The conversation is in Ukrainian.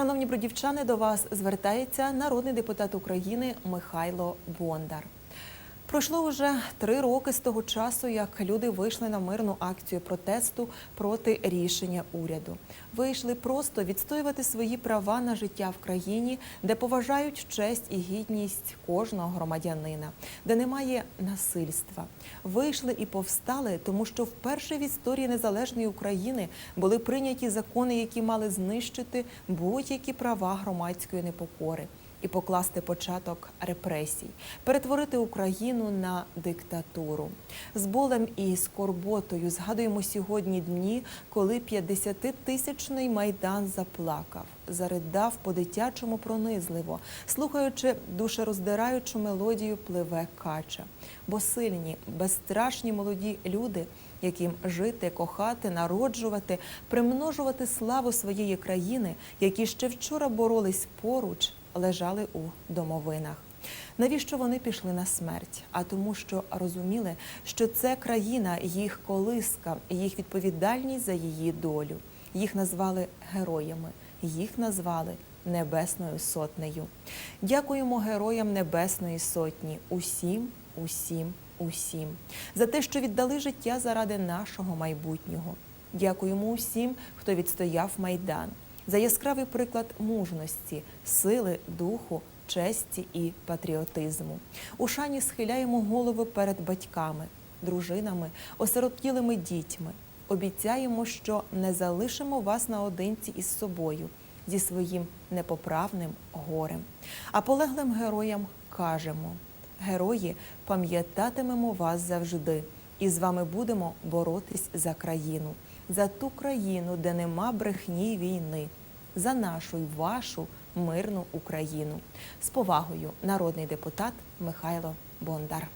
Шановні бродівчани, до вас звертається народний депутат України Михайло Бондар. Пройшло вже три роки з того часу, як люди вийшли на мирну акцію протесту проти рішення уряду. Вийшли просто відстоювати свої права на життя в країні, де поважають честь і гідність кожного громадянина, де немає насильства. Вийшли і повстали, тому що вперше в історії незалежної України були прийняті закони, які мали знищити будь-які права громадської непокори і покласти початок репресій, перетворити Україну на диктатуру. З болем і скорботою згадуємо сьогодні дні, коли 50-тисячний майдан заплакав, заридав по-дитячому пронизливо, слухаючи душероздираючу мелодію пливе кача. Бо сильні, безстрашні молоді люди, яким жити, кохати, народжувати, примножувати славу своєї країни, які ще вчора боролись поруч, лежали у домовинах. Навіщо вони пішли на смерть? А тому, що розуміли, що це країна, їх колиска, їх відповідальність за її долю. Їх назвали героями, їх назвали Небесною Сотнею. Дякуємо героям Небесної Сотні, усім, усім, усім, за те, що віддали життя заради нашого майбутнього. Дякуємо усім, хто відстояв майдан за яскравий приклад мужності, сили, духу, честі і патріотизму. У шані схиляємо голови перед батьками, дружинами, осиротілими дітьми. Обіцяємо, що не залишимо вас наодинці із собою, зі своїм непоправним горем. А полеглим героям кажемо: герої, пам'ятатимемо вас завжди, і з вами будемо боротись за країну, за ту країну, де нема брехні війни, за нашу й вашу мирну Україну. З повагою, народний депутат Михайло Бондар.